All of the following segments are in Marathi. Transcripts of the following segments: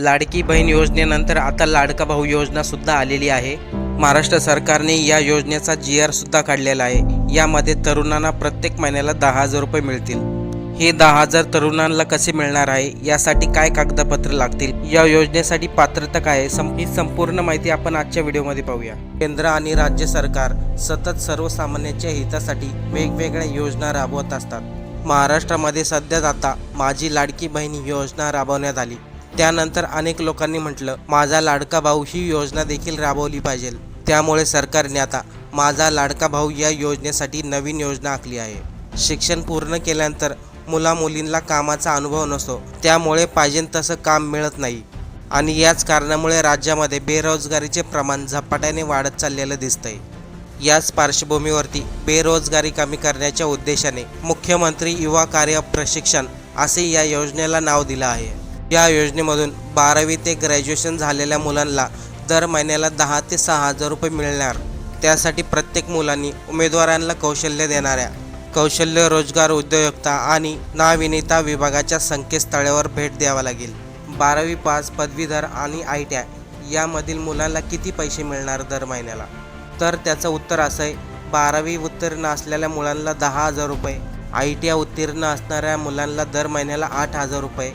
लाडकी बहीण योजनेनंतर आता लाडका भाऊ योजनासुद्धा आलेली आहे. महाराष्ट्र सरकारने या योजनेचा जी आरसुद्धा काढलेला आहे. यामध्ये तरुणांना प्रत्येक महिन्याला दहा हजार रुपये मिळतील. हे दहा हजार तरुणांना कसे मिळणार आहे? यासाठी काय कागदपत्र लागतील? या योजनेसाठी पात्रता काय आहे? सं- ही संपूर्ण माहिती आपण आजच्या व्हिडिओमध्ये पाहूया. केंद्र आणि राज्य सरकार सतत सर्वसामान्यांच्या हितासाठी वेगवेगळ्या योजना राबवत असतात. महाराष्ट्रामध्ये सध्या आता माझी लाडकी बहीण योजना राबवण्यात आली. त्यानंतर अनेक लोकांनी म्हटलं माझा लाडका भाऊ ही योजना देखील राबवली पाहिजे. त्यामुळे सरकारने आता माझा लाडका भाऊ या योजनेसाठी नवीन योजना आखली आहे. शिक्षण पूर्ण केल्यानंतर मुला मुलींना कामाचा अनुभव नसतो. त्यामुळे पाहिजे तसं काम मिळत नाही. आणि याच कारणामुळे राज्यामध्ये बेरोजगारीचे प्रमाण झपाट्याने वाढत चाललेलं दिसतंय. याच पार्श्वभूमीवरती बेरोजगारी कमी करण्याच्या उद्देशाने मुख्यमंत्री युवा कार्य प्रशिक्षण असे या योजनेला नाव दिलं आहे. या योजनेमधून बारावी ते ग्रॅज्युएशन झालेल्या मुलांना दर महिन्याला दहा ते सहा हजार रुपये मिळणार. त्यासाठी प्रत्येक मुलांनी उमेदवारांना कौशल्य देणाऱ्या कौशल्य रोजगार उद्योजकता आणि नाविनीता विभागाच्या संकेतस्थळावर भेट द्यावा लागेल. बारावी पास पदवीधर आणि आय टी आय यामधील मुलांना किती पैसे मिळणार दर महिन्याला? तर त्याचं उत्तर असं आहे बारावी उत्तीर्ण असलेल्या मुलांना दहा हजार रुपये आय टी आय उत्तीर्ण असणाऱ्या मुलांना दर महिन्याला आठ हजार रुपये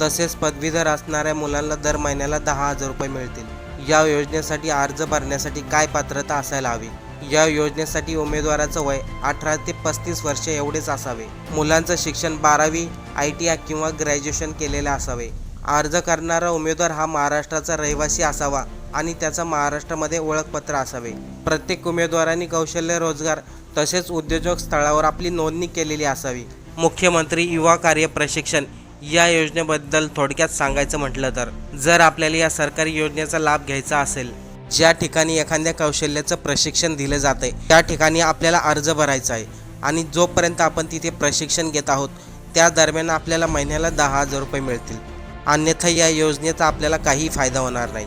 तसेच पदवीधर असणाऱ्या मुलांना दर महिन्याला दहा हजार रुपये मिळतील. या योजनेसाठी अर्ज भरण्यासाठी काय पात्रता असायला हवी? या योजनेसाठी उमेदवाराचं वय अठरा ते पस्तीस वर्ष एवढेच असावे. मुलांचं शिक्षण बारावी आय टी आय किंवा ग्रॅज्युएशन केलेले असावे. अर्ज करणारा उमेदवार हा महाराष्ट्राचा रहिवासी असावा आणि त्याचा महाराष्ट्रामध्ये ओळखपत्र असावे. प्रत्येक उमेदवारांनी कौशल्य रोजगार तसेच उद्योजक स्थळावर आपली नोंदणी केलेली असावी. मुख्यमंत्री युवा कार्य प्रशिक्षण या योजनेबद्दल थोडक्यात सांगायचं म्हटलं तर जर आपल्याला या सरकारी योजनेचा लाभ घ्यायचा असेल ज्या ठिकाणी एखाद्या कौशल्याचं प्रशिक्षण दिलं जातं आहे त्या ठिकाणी आपल्याला अर्ज भरायचा आहे आणि जोपर्यंत आपण तिथे प्रशिक्षण घेत आहोत त्या दरम्यान आपल्याला महिन्याला दहा हजार रुपये मिळतील. अन्यथा या योजनेचा आपल्याला काही फायदा होणार नाही.